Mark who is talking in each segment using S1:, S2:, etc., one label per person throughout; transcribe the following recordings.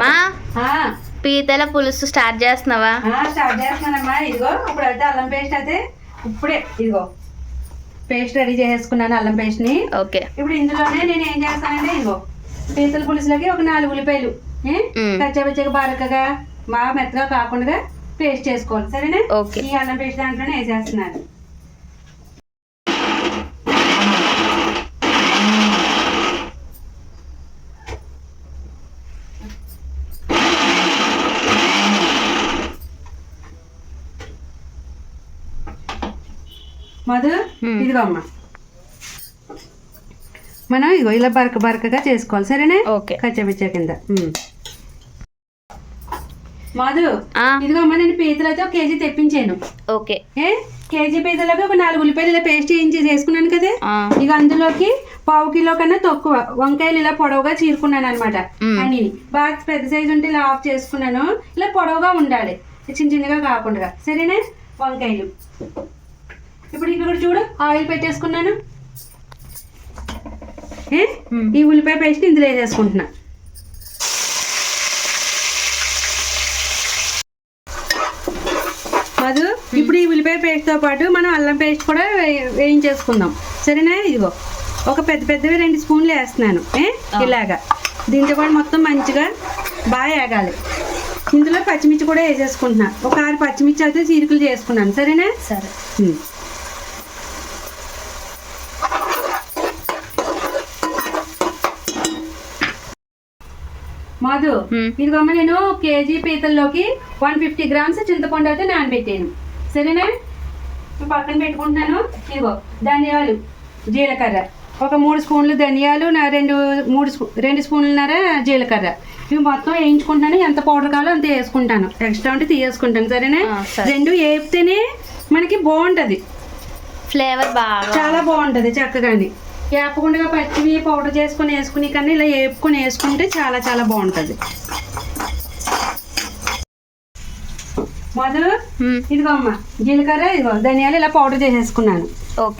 S1: మా పీతల పులుసు స్టార్ట్ చేస్తున్నావా?
S2: స్టార్ట్ చేస్తున్నానమ్మా. ఇదిగో ఇప్పుడు అయితే అల్లం పేస్ట్ అయితే ఇప్పుడే ఇదిగో. పేస్ట్ రెడీ చేసుకున్నాను అల్లం పేస్ట్ని.
S1: ఓకే.
S2: ఇప్పుడు ఇందులోనే నేను ఏం చేస్తానంటే ఇదిగో పీతల పులుసులోకి ఒక నాలుగు ఉల్లిపాయలు. కచ్చపచ్చగా బారకగా బాగా మెత్తగా కాకుండా పేస్ట్ చేసుకోవాలి. సరేనా?
S1: ఓకే.
S2: ఈ అల్లం పేస్ట్ దాంట్లోనే వేసేస్తున్నాను. మధు. ఇదిగో అమ్మ మనం ఇదిగో ఇలా బరక బరకగా చేసుకోవాలి. సరేనా?
S1: ఓకే.
S2: కచ్చపిచ్చ కింద. మధు ఇదిగో అమ్మ నేను పీతలు అయితే ఒక కేజీ తెప్పించాను.
S1: ఓకే.
S2: ఏ? కేజీ పీతలకు ఒక నాలుగు ఉల్లిపాయలు ఇలా పేస్ట్ చేయించి చేసుకున్నాను కదా? ఇక అందులోకి పావు కిలో కన్నా తక్కువ. వంకాయలు ఇలా పొడవుగా చీరుకున్నాను అనమాట
S1: మ్.
S2: అన్ని. బాగా పెద్ద సైజు ఉంటే ఇలా ఆఫ్ చేసుకున్నాను. ఇలా పొడవుగా ఉండాలి. చిన్న చిన్నగా కాకుండా. సరేనా? వంకాయలు. ఇప్పుడు ఇక్కడ చూడు ఆయిల్ పెట్టేసుకున్నాను. ఈ ఉల్లిపాయ పేస్ట్ ఇందులో వేసేసుకుంటున్నా. మధు ఇప్పుడు ఈ ఉల్లిపాయ పేస్ట్తో పాటు మనం అల్లం పేస్ట్ కూడా వేయించేసుకుందాం. సరేనా? ఇదిగో ఒక పెద్ద పెద్దవి రెండు స్పూన్లు వేస్తున్నాను. ఏ? ఇలాగా. దీంతో పాటు మొత్తం మంచిగా బాగా వేగాలి ఇందులో పచ్చిమిర్చి కూడా వేసేసుకుంటున్నా. ఒక ఆరు పచ్చిమిర్చి అయితే చీరికలు చేసుకున్నాను. సరేనా?
S1: సరే.
S2: మధు
S1: మ్మ్.
S2: ఇదిగోమ్మ నేను కేజీ పీతల్లోకి వన్ ఫిఫ్టీ గ్రామ్స్ చింతపండు అయితే నానబెట్టాను. సరేనా? పక్కన పెట్టుకుంటున్నాను. ఇదిగో ధనియాలు జీలకర్ర. ఒక మూడు స్పూన్లు ధనియాలు నా రెండు మూడు స్పూ రెండు స్పూన్లున్నర జీలకర్ర. ఇవి మొత్తం వేయించుకుంటాను ఎంత పౌడర్ కావాలో అంత వేసుకుంటాను. ఎక్స్ట్రా ఉంటే తీసేసుకుంటాను. సరేనా. రెండు వేపితేనే మనకి బాగుంటది.
S1: ఫ్లేవర్ బాగా
S2: చాలా బాగుంటది చక్కగాని. వేపకుండా పచ్చివి పౌడర్ చేసుకొని వేసుకుని కన్నా ఇలా వేపుకొని వేసుకుంటే చాలా చాలా బాగుంటది. మొదలు ఇదిగో అమ్మ జీలకర్ర ఇదిగో ధనియాలు ఇలా పౌడర్ చేసేసుకున్నాను.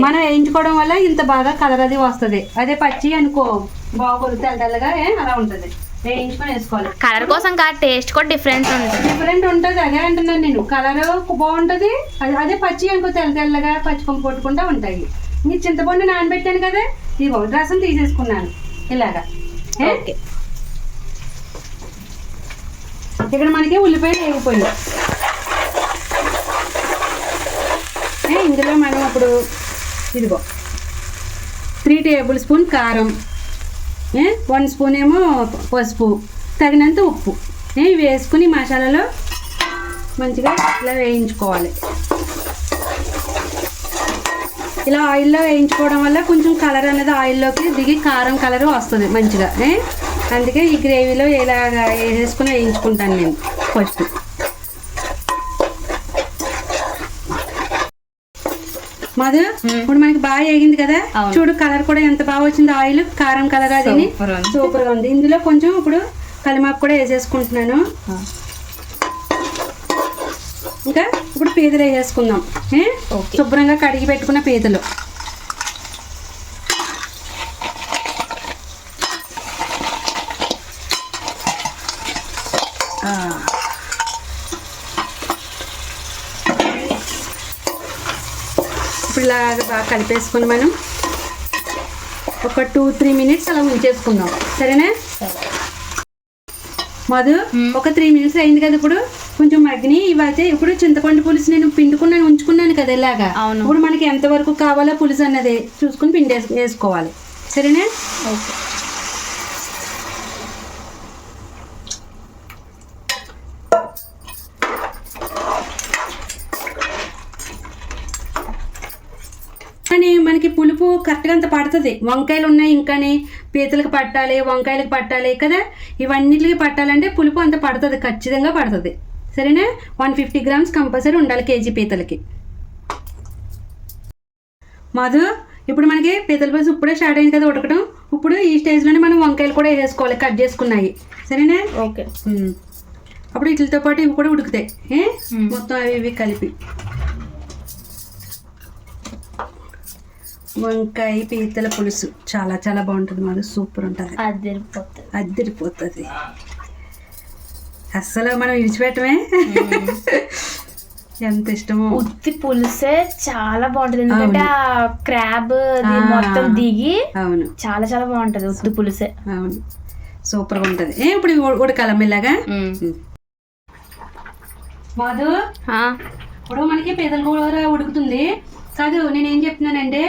S2: మనం వేయించుకోవడం వల్ల ఇంత బాగా కలర్ అది వస్తుంది. అదే పచ్చి అనుకో బాగోదు తెల్ల తెల్లగా అలా ఉంటది. వేయించుకొని వేసుకోవాలి.
S1: కలర్ కోసం కాదు టేస్ట్ కూడా డిఫరెన్స్ ఉంటుంది.
S2: డిఫరెంట్ ఉంటుంది అదే అంటున్నాను నేను. కలర్ బాగుంటది అదే- అదే పచ్చి అనుకో తెల్ల తెల్లగా పచ్చి కొమ్ము కొట్టుకుంటా ఉంటాయి. మీరు చింతపండు నానబెట్టాను కదా ఇదిగో రసం తీసేసుకున్నాను. ఇలాగా?
S1: ఓకే.
S2: ఇక్కడ మనకి ఉల్లిపాయలు వేగిపోయింది. ఇందులో మనం ఇప్పుడు ఇదిగో త్రీ టేబుల్ స్పూన్ కారం వన్ స్పూన్ ఏమో పసుపు తగినంత ఉప్పు. వేసుకుని మసాలాలో మంచిగా ఇలా వేయించుకోవాలి. ఇలా ఆయిల్లో వేయించుకోవడం వల్ల కొంచెం కలర్ అనేది ఆయిల్లోకి దిగి కారం కలర్ వస్తుంది మంచిగా? అందుకే ఈ గ్రేవీలో ఇలా వేసుకుని వేయించుకుంటాను నేను ఫస్ట్ మధు. ఇప్పుడు మనకి బాగా వేగింది కదా. చూడు కలర్ కూడా ఎంత బాగా వచ్చింది ఆయిల్ కారం కలర్ అది
S1: Super ఉంది.
S2: సూపర్గా ఉంది ఇందులో కొంచెం ఇప్పుడు కలిమాకు కూడా వేసేసుకుంటున్నాను ఇంకా ఇప్పుడు పీతలు వేసేసుకుందాం. శుభ్రంగా కడిగి పెట్టుకున్న పీతలు ఇప్పుడు ఇలాగ బాగా కలిపేసుకుని మనం ఒక టూ త్రీ మినిట్స్ అలా ఉంచేసుకుందాం. సరేనా?
S1: సరే.
S2: మధు. ఒక త్రీ మినిట్స్ అయింది కదా ఇప్పుడు కొంచెం మగ్గిని ఇవైతే ఇప్పుడు చింతపండు పులుసు నేను పిండుకున్నాను ఉంచుకున్నాను కదా ఇలాగా
S1: అవును.
S2: ఇప్పుడు మనకి ఎంతవరకు కావాలో పులుసు అన్నది చూసుకుని పిండి వేసు- వేసుకోవాలి సరేనా
S1: ఓకే
S2: కానీ మనకి పులుపు కరెక్ట్గా అంత పడుతుంది. వంకాయలు ఉన్నాయి ఇంకాని పీతలకు పట్టాలి వంకాయలకు పట్టాలి కదా? ఇవన్నిటికి పట్టాలంటే పులుపు అంత పడుతుంది ఖచ్చితంగా పడుతుంది. సరేనా? వన్ ఫిఫ్టీ గ్రామ్స్ కంపల్సరీ ఉండాలి కేజీ పీతలకి. మధు ఇప్పుడు మనకి పీతల పులుసు ఇప్పుడే స్టార్ట్ అయింది కదా ఉడకడం ఇప్పుడు ఈ స్టేజ్లోనే మనం వంకాయలు కూడా వేసుకోవాలి కట్ చేసుకున్నాయి. సరేనా?
S1: ఓకే.
S2: అప్పుడు వీటితో పాటు ఇవి కూడా ఉడుకుతాయి. మొత్తం అవి ఇవి కలిపి. వంకాయ పీతల పులుసు. చాలా చాలా బాగుంటుంది మాది. సూపర్ ఉంటుంది. అద్దరిపోతుంది అస్సలు మనం విడిచిపెట్టమే. ఎంత ఇష్టమో.
S1: ఉత్తి పులుసే చాలా బాగుంటది. ఎందుకంటే ఆ క్రాబ్. మొత్తం దిగి
S2: అవును.
S1: చాలా చాలా బాగుంటది ఉత్తి పులుసే.
S2: అవును. సూపర్గా ఉంటుంది. ఏ ఇప్పుడు ఉడకాలమ్మ ఇలాగా? మాధు? ఇప్పుడు మనకి పీతల కూర ఉడుకుతుంది. కాదు నేను ఏం చెప్తున్నానంటే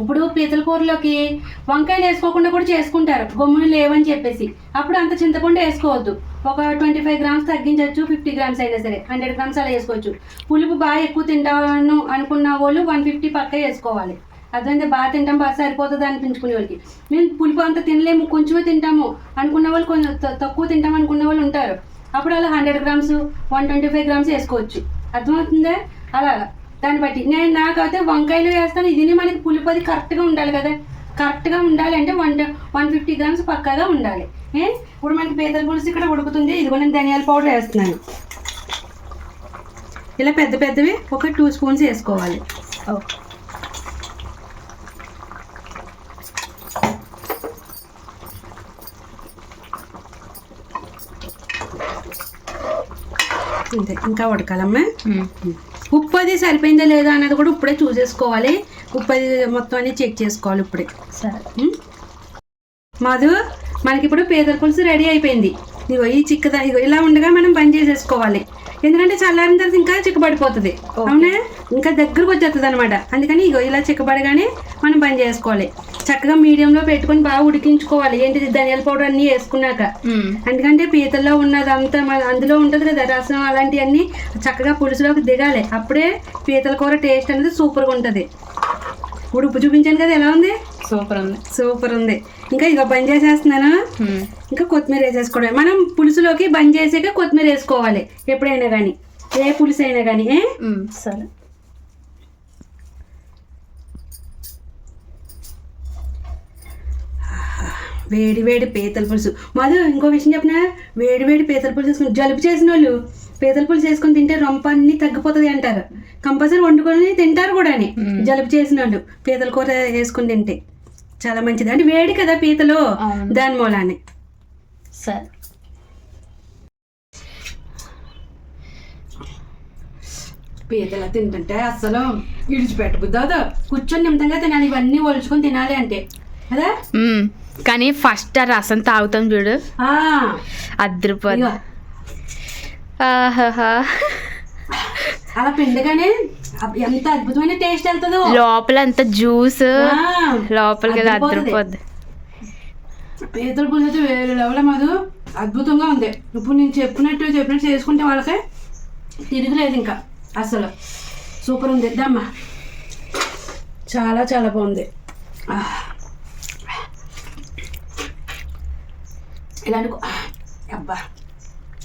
S2: ఇప్పుడు పీతల కూరలోకి వంకాయలు వేసుకోకుండా కూడా చేసుకుంటారు. గమ్ములు లేవని చెప్పేసి. అప్పుడు అంత చింతపండు వేసుకోవద్దు. ఒక ట్వంటీ ఫైవ్ గ్రామ్స్ తగ్గించవచ్చు ఫిఫ్టీ గ్రామ్స్ అయినా సరే. హండ్రెడ్ గ్రామ్స్ అలా వేసుకోవచ్చు. పులుపు బాగా ఎక్కువ తింటాను అనుకున్న వాళ్ళు వన్ ఫిఫ్టీ పక్క వేసుకోవాలి. అర్థమైంది? బాగా తింటాం బాగా సరిపోతుంది అనిపించుకునే వాళ్ళకి. మేము పులుపు అంత తినలేము కొంచెమే తింటాము అనుకున్న వాళ్ళు కొంచెం త- తక్కువ తింటాం అనుకున్న వాళ్ళు ఉంటారు. అప్పుడు అలా hundred grams one twenty five grams వేసుకోవచ్చు. అర్థమవుతుందా? అలా. దాన్ని బట్టి. నేను నాకైతే వంకాయలు వేస్తాను ఇది మనకి పులుపు అది కరెక్ట్గా ఉండాలి కదా. కరెక్ట్గా ఉండాలి అంటే వన్ వన్ ఫిఫ్టీ గ్రామ్స్ పక్కాగా ఉండాలి. ఏ? ఇప్పుడు మనకి పీతల పులుసు ఇక్కడ ఉడుకుతుంది. ఇదిగో నేను ధనియాల పౌడర్ వేస్తున్నాను. ఇలా పెద్ద పెద్దవి ఒక టూ స్పూన్స్ వేసుకోవాలి. అంతే ఇంకా ఉడకాలమ్మా. ఉప్పు అది సరిపోయిందా లేదా అన్నది కూడా ఇప్పుడే చూసేసుకోవాలి. ఉప్పు అది మొత్తం అన్ని చెక్ చేసుకోవాలి ఇప్పుడే.
S1: సరే?
S2: మధు మనకి ఇప్పుడు పీతల పులుసు రెడీ అయిపోయింది. ఇగో ఈ చిక్కద ఇగో ఇలా ఉండగా మనం బంద్ చేసేసుకోవాలి. ఎందుకంటే చల్లారిన తర్వాత ఇంకా చిక్కబడిపోతుంది. అవునా? ఇంకా దగ్గరకు వచ్చేస్తుంది అనమాట అందుకని ఇగో ఇలా చిక్కబడగానే మనం బంద్ చేసుకోవాలి. చక్కగా మీడియంలో పెట్టుకొని బాగా ఉడికించుకోవాలి. ఏంటిది? ధనియాల పౌడర్ అన్నీ వేసుకున్నాక. ఎందుకంటే పీతల్లో ఉన్నదంతా అందులో ఉంటుంది కదా రసం అలాంటివన్నీ చక్కగా పులుసులోకి దిగాలి. అప్పుడే పీతల కూర టేస్ట్ అనేది సూపర్గా ఉంటుంది. ఇప్పుడు ఉప్పు చూపించాను కదా ఎలా ఉంది?
S1: సూపర్ ఉంది.
S2: సూపర్ ఉంది. ఇంకా ఇక బంద్ చేసేస్తున్నాను. ఇంకా కొత్తిమీర వేసేసుకోవడం మనం పులుసులోకి బంద్ చేసాక కొత్తిమీర వేసుకోవాలి ఎప్పుడైనా కానీ ఏ పులుసు అయినా కానీ
S1: సరే.
S2: వేడి వేడి పీతల పులుసు. మధు ఇంకో విషయం చెప్పిన? వేడి వేడి పీతల పులుసు జలుబు చేసిన వాళ్ళు పీతల పులుసు వేసుకొని తింటే రొంప అన్ని తగ్గిపోతుంది అంటారు. కంపల్సరీ వండుకొని తింటారు కూడా. జలుబు చేసిన వాళ్ళు పీతల కూర వేసుకొని తింటే చాలా మంచిది. అంటే వేడి కదా పీతలు. దాని మూలాన్ని
S1: సరే.
S2: పీతలు తింటుంటే అస్సలు విడిచిపెట్టబుద్దు కూర్చొని నిమితంగా తినాలి. ఇవన్నీ ఒలుచుకొని తినాలి అంటే. కదా.
S1: కానీ ఫస్ట్ ఆ రసం తాగుతాం చూడు.
S2: ఇగో
S1: ఆహాహా.
S2: అలా పిండగానే ఎంత అద్భుతమైన టేస్ట్ వెళ్తుందో.
S1: లోపల అంత జ్యూస్.
S2: ఆ,
S1: లోపలికి అది
S2: అద్రిపోతది.
S1: అద్రిపోద్ది.
S2: పీతల పులుసు అయితే వేరే లెవెల్ మధు అద్భుతంగా ఉంది. ఇప్పుడు నేను చెప్పినట్టు చెప్పినట్టు చేసుకుంటే వాళ్ళకి తిరుగులేదు ఇంకా అసలు. సూపర్ ఉంది. ఇద్దమ్మా. చాలా చాలా బాగుంది. ఆ. ఇలా అనుకో అబ్బా.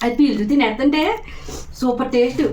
S2: అది పీల్చు తినేస్తుంటే సూపర్ టేస్ట్.